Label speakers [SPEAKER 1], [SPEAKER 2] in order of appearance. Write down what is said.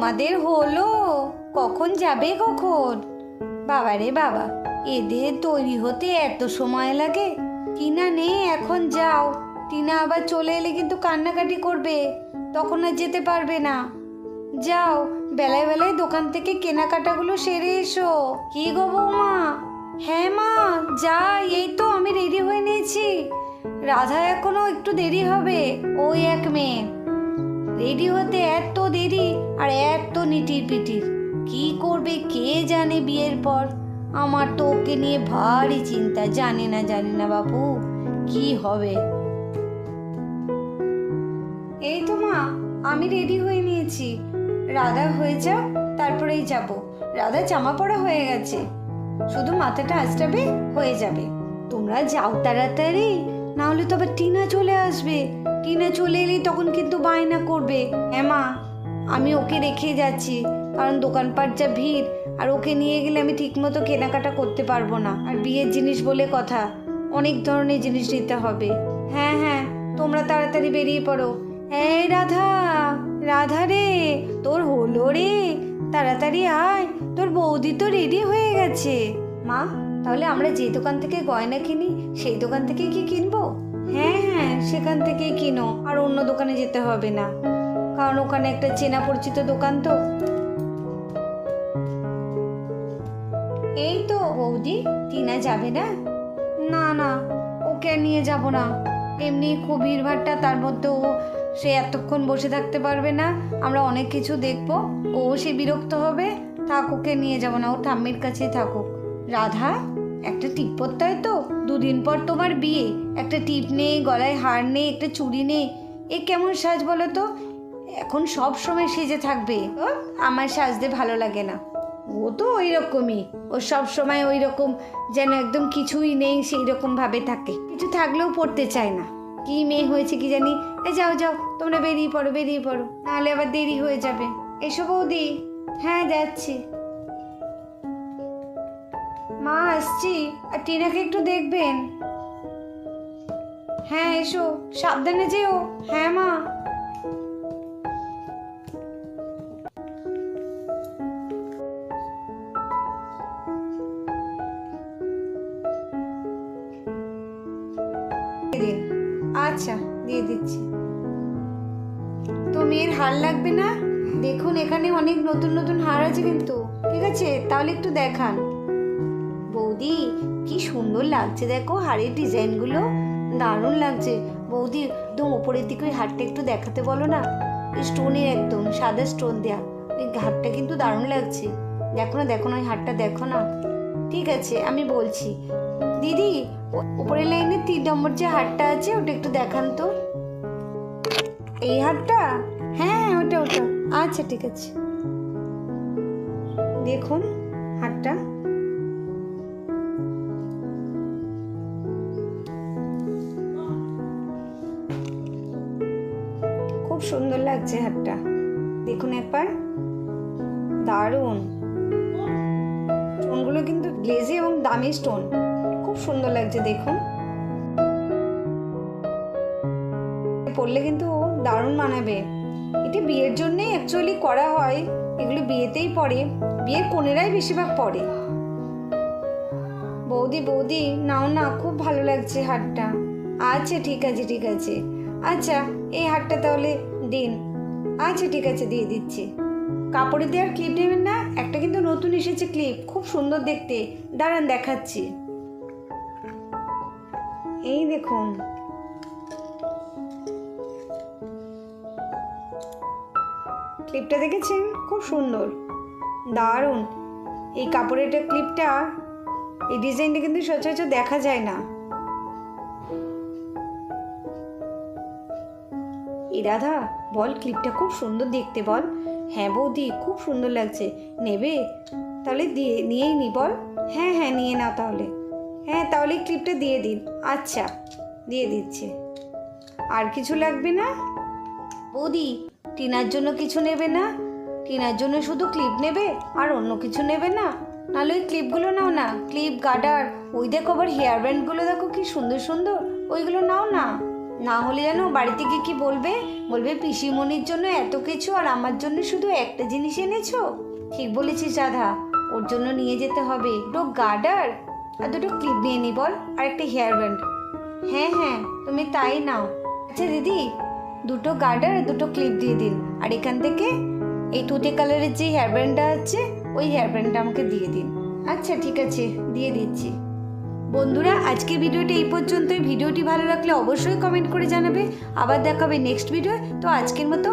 [SPEAKER 1] তোমাদের হলো? কখন যাবে কখন? বাবা রে বাবা, এদের তৈরি হতে এত সময় লাগে। টিনা নেই, এখন যাও। টিনা আবার চলে এলে কিন্তু কান্নাকাটি করবে, তখন আর যেতে পারবে না। যাও, বেলায় বেলায় দোকান থেকে কেনাকাটাগুলো সেরে এসো। কি গো বৌমা? হ্যাঁ মা, যাই, এই তো আমি রেডি হয়ে নিয়েছি। রাধা এখনও একটু দেরি হবে, ওই এক মেয়ে রেডি হতে এত দেরি আর এত নিটির পিটির। কি করবে কে জানে বিয়ের পর? আমার তো ওকে নিয়ে ভারী চিন্তা, জানি না জানি না বাপু, কি হবে? এই তো মা, আমি রেডি হয়ে নিয়েছি। রাধা হয়ে যাক, তারপরেই যাব। রাধা জামা পড়া হয়ে গেছে। শুধু মাথাটা আঁচড়াবে, হয়ে যাবে। তোমরা যাও তাড়াতাড়ি। না হলে তো আবার টিনা চলে আসবে। টিনা চলে এলেই তখন কিন্তু বায়না করবে। হ্যাঁ আমি ওকে রেখে যাচ্ছি। কারণ দোকানপাট যা ভিড়, আর ওকে নিয়ে গেলে আমি ঠিকমতো কেনাকাটা করতে পারব না। আর বিয়ের জিনিস বলে কথা, অনেক ধরনের জিনিস নিতে হবে। হ্যাঁ হ্যাঁ তোমরা তাড়াতাড়ি বেরিয়ে পড়ো। এই রাধা রাধা রে, তোর হলো রে। তাড়াতাড়ি আয়, তোর বৌদি তো রেডি হয়ে গেছে। মা তাহলে আমরা যে দোকান থেকে গয়না কিনি সেই দোকান থেকে কি কিনবো? হ্যাঁ হ্যাঁ সেখান থেকেই কিনো আর অন্য দোকানে যেতে হবে না। কারণ ওখানে একটা চেনা পরিচিত দোকান তো। এই তো বৌদি টিনা যাবে না? না না ওকে নিয়ে যাব না। এমনি খুব ভিড়ভাট্টা তার মধ্যে ও সে এতক্ষণ বসে থাকতে পারবে না। আমরা অনেক কিছু দেখব ও সে বিরক্ত হবে থাক ওকে নিয়ে যাব না ও ঠাম্মির কাছেই থাকুক। রাধা, একটা টিপ পরতে হয় তো? দুদিন পর তোমার বিয়ে। একটা টিপ নেই, গলায় হার নেই, একটা চুড়ি নেই। এ কেমন সাজ বলো তো? এখন সব সময় সেজে থাকবে। ও আমার সাজতে ভালো লাগে না। ও তো ওই রকমই ও সব সময় ওই রকম যেন একদম কিছুই নেই, সেই রকম ভাবে থাকে। কিছু থাকলেও পড়তে চায় না। কি মেয়ে হয়েছে কি জানি? এ যাও যাও, তোমরা বেরিয়ে পড়ো বেরিয়ে পড়ো। নাহলে আবার দেরি হয়ে যাবে। এসো বৌদি। হ্যাঁ যাচ্ছি। আসছি, আর টিনাকে একটু দেখবেন। হ্যাঁ এসো, সাবধানে যেও। হ্যাঁ মা। আচ্ছা দিয়ে দিচ্ছি। তো মেয়ের হার লাগবে না? দেখুন, এখানে অনেক নতুন নতুন হার আছে কিন্তু। ঠিক আছে, তাহলে একটু দেখান। বৌদি, কি সুন্দর লাগছে দেখো হাড়ের ডিজাইনগুলো। দারুণ লাগছে। বৌদি, একদম ওপরের দিকে ওই হারটা একটু দেখাতে বলো না? স্টোনের একদম, সাদা স্টোন দেয়া। ওই হারটা কিন্তু দারুণ লাগছে। দেখো না দেখো না, ওই হারটা দেখো না। ঠিক আছে, আমি বলছি। দিদি উপরের লাইনে তিন নম্বর যে হারটা আছে, ওটা একটু দেখান তো। এই হারটা হ্যাঁ ওটা ওটা। আচ্ছা ঠিক আছে। দেখুন হারটা সুন্দর লাগছে হারটা দেখুন একবার। দারুণ। স্টোনগুলো কিন্তু গ্লেজি এবং দামি স্টোন। খুব সুন্দর লাগছে দেখুন। পরলে কিন্তু দারুণ মানাবে। এটি বিয়ের জন্যই অ্যাকচুয়ালি করা হয়। এগুলো বিয়েতেই পড়ে বিয়ের কোণেরাই বেশিরভাগ পড়ে বৌদি বৌদি, নাও, না, খুব ভালো লাগছে হারটা আচ্ছা ঠিক আছে ঠিক আছে। আচ্ছা এই হারটা তাহলে দিন। আচ্ছা ঠিক আছে, দিয়ে দিচ্ছি। কাপড়ে দেওয়ার ক্লিপ নেবেন না, একটা কিন্তু নতুন এসেছে ক্লিপ খুব সুন্দর দেখতে। দাঁড়ান, দেখাচ্ছি। এই দেখুন। ক্লিপটা দেখেছেন? খুব সুন্দর। দারুণ। এই কাপড়ের ক্লিপটা এই ডিজাইনটা কিন্তু সচরাচর দেখা যায় না। এই রাধা, বল ক্লিপটা খুব সুন্দর দেখতে বল। হ্যাঁ বৌদি, খুব সুন্দর লাগছে। নেবে? তাহলে দিয়ে, নিয়েই নি বল। হ্যাঁ হ্যাঁ নিয়ে নাও তাহলে। হ্যাঁ তাহলে ক্লিপটা দিয়ে দিন। আচ্ছা দিয়ে দিচ্ছে। আর কিছু লাগবে না? বৌদি, টিনার জন্য কিছু নেবে না? টিনার জন্য শুধু ক্লিপ নেবে আর অন্য কিছু নেবে না? নাহলে ওই ক্লিপগুলো নাও না। ক্লিপ গার্ডার ওই দেখো আবার হেয়ার ব্যান্ডগুলো দেখো কি সুন্দর সুন্দর। ওইগুলো নাও না? না হলে যেন বাড়িতে গিয়ে কি বলবে? বলবে, পিসিমণির জন্য এত কিছু আর আমার জন্য শুধু একটা জিনিস এনেছো? ঠিক বলেছিস, রাধা। ওর জন্য নিয়ে যেতে হবে। দুটো গার্ডার আর দুটো ক্লিপ নিয়ে নি বল, আর একটা হেয়ার ব্যান্ড। হ্যাঁ হ্যাঁ তুমি তাই নাও। আচ্ছা দিদি, দুটো গার্ডার আর দুটো ক্লিপ দিয়ে দিন। আর এখান থেকে এই তুতে কালারের যে হেয়ার ব্যান্ডটা আছে, ওই হেয়ার ব্যান্ডটা আমাকে দিয়ে দিন। আচ্ছা ঠিক আছে, দিয়ে দিচ্ছি। বন্ধুরা, আজকের ভিডিওটি এই পর্যন্তই। ভিডিওটি ভালো লাগলে অবশ্যই কমেন্ট করে জানাবে। আবার দেখাবে নেক্সট ভিডিও তো আজকের মতো